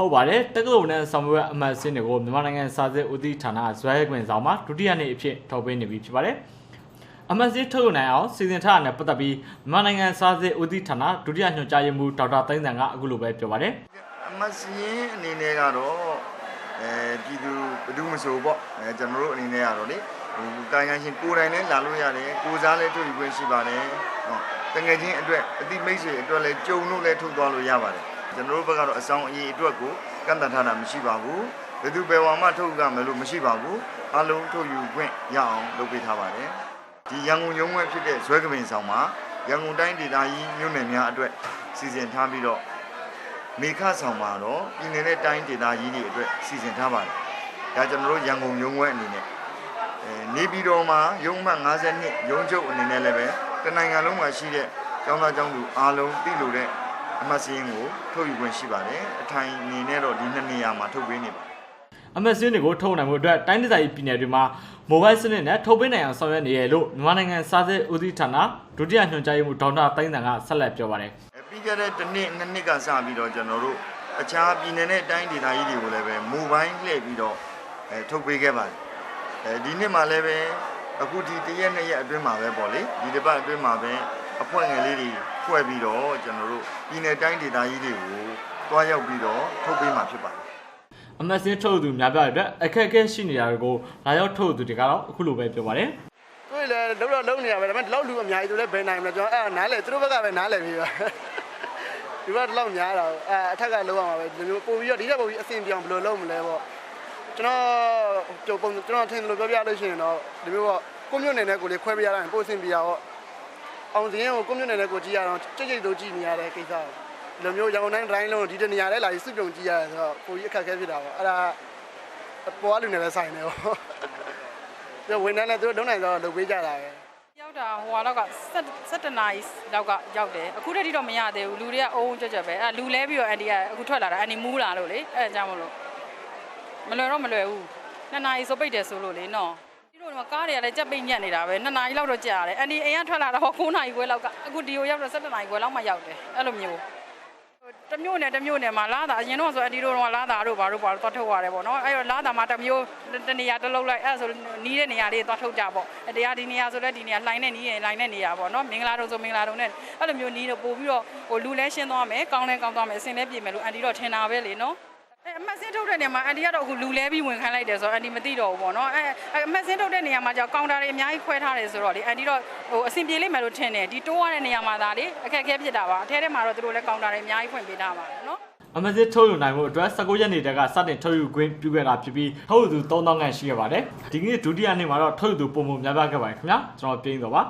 ဟုတ်ပါတယ်တက္ကသိုလ်နဲ့ဆောင်ရွက်အမှတ်စင်းတွေကိုမြန်မာနိုင်ငံစာစစ်ဦးစီးဌာနဇွဲခွင့်ဆောင်မှာဒုတိယနေ့အဖြစ်ထုတ်ပေးနေပြီဖြစ်ပါတယ်အမှတ်စင်းထုတ်ယူနိုင်အောင်စီစဉ်ထားတာနဲ့ပတ်သက်ပြီးမြန်မာနိုင်ငံစာစစ်ဦးစီးဌာနဒုတိယညွှန်ကြားရေးမှူးဒေါက်တာသိန်းစံကအခုလိုပဲပြောပါတယ်အမစရင်အနေနဲ့ကတော့အဲပြည်သူဘယ်သူမဆိုပေါ့အဲကျွန်တော်တို့အနေနဲ့ကတော့လေဟိုတာယာရှင်ကိုယ်တိုင်လည်းလာလို့ရတယ်ကိုစားလည်းထုတ်ယူခွင့်ရှိပါတယ်ဟောတငယ်ချင်းအတွက်အတိမိတ်ဆွေအတွက်လည်းကြုံလို့လည်းထုတ်သွားလို့ရပါတယ် ကျွန်တော်တို့ဘက်ကတော့အဆောင်အရေးအတွက်ကိုကန့်သတ်ထားတာမရှိပါဘူးဘယ်သူဘယ်ဝါမှထုတ်ကြမယ်လို့မရှိပါဘူးအလုံးထုတ်ယူခွင့်ရအောင်လုပ်ပေးထားပါတယ်ဒီရန်ကုန်ရုံးဝဲဖြစ်တဲ့ဇွဲကပင်ဆောင်မှာရန်ကုန်တိုင်းဒေသကြီးမြို့နယ်များအတွက်စီစဉ်ထားပြီးတော့မေခဆောင်မှာတော့ပြည်နယ်နဲ့တိုင်းဒေသကြီးတွေအတွက်စီစဉ်ထားပါတယ်။ဒါကျွန်တော်တို့ရန်ကုန်ရုံးဝဲအနေနဲ့အဲနေပြည်တော်မှာရုံးမှတ်52ရုံးချုပ်အနေနဲ့လည်းပဲတနိုင်ငံလုံးမှာရှိတဲ့ကျောင်းသားကျောင်းသူအားလုံးသိလို့တဲ့ အမှတ်စရင်းကိုထုတ်ယူခွင့်ရှိပါတယ်။အထိုင်အနေနဲ့တော့ဒီနှစ်နေရာမှာထုတ်ပေးနေပါတယ်အမတ်စင်းတွေကိုထုတ်နိုင်မှုအတွက်တိုင်းဒေသကြီးပြည်နယ်တွေမှာမိုဘိုင်းစနစ်နဲ့ထုတ်ပေးနိုင်အောင်ဆောင်ရွက်နေရလို့မြန်မာနိုင်ငံစာစစ်ဦးစီးဌာနဒုတိယညွှန်ကြားရေးမှူးဒေါက်တာသိန်းစံကဆက်လက်ပြောပါတယ်။အဲပြီးခဲ့တဲ့တစ်နှစ်နှစ်နှစ်ကစပြီးတော့ကျွန်တော်တို့အခြားပြည်နယ်နဲ့တိုင်းဒေသကြီးတွေကိုလည်းပဲမိုဘိုင်းလှည့်ပြီးတော့အဲထုတ်ပေးခဲ့ပါတယ်။အဲဒီနှစ်မှာလည်းပဲအခုဒီတစ်ရက်နှစ်ရက်အတွင်းမှာပဲပေါ့လေဒီတစ်ပတ်အတွင်းမှာပဲ အဖွဲ့ငယ်လေးတွေဖွဲ့ပြီးတော့ကျွန်တော်တို့ပြည်နယ်တိုင်းဒေသကြီးတွေကိုတွားရောက်ပြီးတော့ထုတ်ပေးမှာဖြစ်ပါတယ်အမတ်စင်းထုတ်သူများပြတဲ့အတွက်အခက်အခဲရှိနေတာတွေကိုလာရောက်ထုတ်သူတွေကတော့အခုလိုပဲပြောပါတယ်တွေ့လေလုံးတော့လုံးနေရပဲဒါပေမဲ့ဒီလောက်လူအများကြီးဆိုလဲဘယ်နိုင်မလဲကျွန်တော်အဲ့ဒါနားလေသူတို့ဘက်ကပဲနားလေပြီးပါဒီဘက်ဒီလောက်များတာအဲအထက်ကလုံးအောင်ပါပဲဒီလိုပို့ပြီးတော့ဒီထက်ပို့ပြီးအဆင်ပြေအောင်ဘယ်လိုလုပ်မလဲပေါ့ကျွန်တော်ကြုံပုံကျွန်တော်ထင်တယ်လို့ပြောပြလို့ရှိရင်တော့ဒီမျိုးပေါ့ကိုမျိုးနယ်နဲ့ကိုလေးခွဲပြရတာပို့အဆင်ပြေတော့ အောင်စရင်ကိုကိုမျိုးနယ်နဲ့ကိုကြည့်ရအောင်ကြိတ်ကြိတ်တို့ကြည့်နေရတဲ့ကိစ္စဒီလိုမျိုးရောင်တိုင်းတိုင်းလုံးဒီတနေရာလဲလာပြီးစုပြုံကြည့်ရတယ်ဆိုတော့ပိုကြီးအခက်အခဲဖြစ်တာပေါ့အဲ့ဒါပေါ်လူနဲ့ပဲဆိုင်နေပေါ့ပြဝင်တယ်လည်းသူတို့လုံးနိုင်တော့လုပ်ပေးကြတာပဲရောက်တာဟိုဟာတော့က17နာရီလောက်ကရောက်တယ်အခုတည်းတော့မရသေးဘူးလူတွေကအုံကြွကြွပဲအဲလူလဲပြီးတော့အန်ဒီကအခုထွက်လာတာအန်ဒီမူးလာလို့လေအဲအကြောင်းမလို့မလွယ်တော့မလွယ်ဘူးနှစ်နာရီဆိုပိတ်တယ်ဆိုလို့လေနော် ဒီလိုတော့ကားတွေကလည်းကြက်ပိတ်ညက်နေတာပဲနှစ်နာရီလောက်တော့ကြာတယ်အန်ဒီအိမ်ကထွက်လာတော့9နာရီခွဲလောက်ကအခုဒီကိုရောက်တော့17နာရီခွဲလောက်မှရောက်တယ်အဲ့လိုမျိုးတမျိုးနဲ့တမျိုးနဲ့မှာလာတာအရင်တော့ဆိုအန်ဒီတို့တော့လာတာတို့ဘာတို့ဘာတို့သွားထုတ်ရတယ်ပေါ့နော်အဲ့တော့လာတာမှာတမျိုးတနေရာတစ်လုံးလိုက်အဲ့ဆိုနီးတဲ့နေရာလေးသွားထုတ်ကြပေါ့အဲ့တရားဒီနေရာဆိုလဲဒီနေရာလှိုင်းနဲ့နီးရင်လှိုင်းနဲ့နေရာပေါ့နော်မင်္ဂလာတုံဆိုမင်္ဂလာတုံနဲ့အဲ့လိုမျိုးနီးတော့ပို့ပြီးတော့ဟိုလူလဲရှင်းသွားမယ်ကောင်းလဲကောင်းသွားမယ်အစင်လဲပြင်မယ်လို့အန်ဒီတော့ထင်တာပဲလေနော် အဲအမတ်စင်းထုတ်တဲ့နေရာမှာအန်ဒီကတော့အခုလူလဲပြီးဝင်ခိုင်းလိုက်တယ်ဆိုတော့အန်ဒီမသိတော့ဘူးပေါ့နော်အဲအမတ်စင်းထုတ်တဲ့နေရာမှာကျကောင်တာတွေအများကြီးခွဲထားတယ်ဆိုတော့လေအန်ဒီတော့ဟိုအစင်ပြေလိမ့်မယ်လို့ထင်တယ်ဒီတိုးရတဲ့နေရာမှာဒါလေအခက်အခဲဖြစ်တာပါအထဲထဲမှာတော့သူတို့လည်းကောင်တာတွေအများကြီးဖွင့်ပေးထားပါတယ်နော်အမတ်စင်းထုတ်ယူနိုင်မှုအတွက်19ရက်နေ့တက်ကစတင်ထုတ်ယူခွင့်ပြုခဲ့တာဖြစ်ပြီးထုတ်ယူသူ3000ခန့်ရှိခဲ့ပါတယ်ဒီကနေ့ဒုတိယနေ့မှာတော့ထုတ်ယူသူပုံမှန်များပြားခဲ့ပါတယ်ခင်ဗျာကျွန်တော်ပြင်းတော့ပါ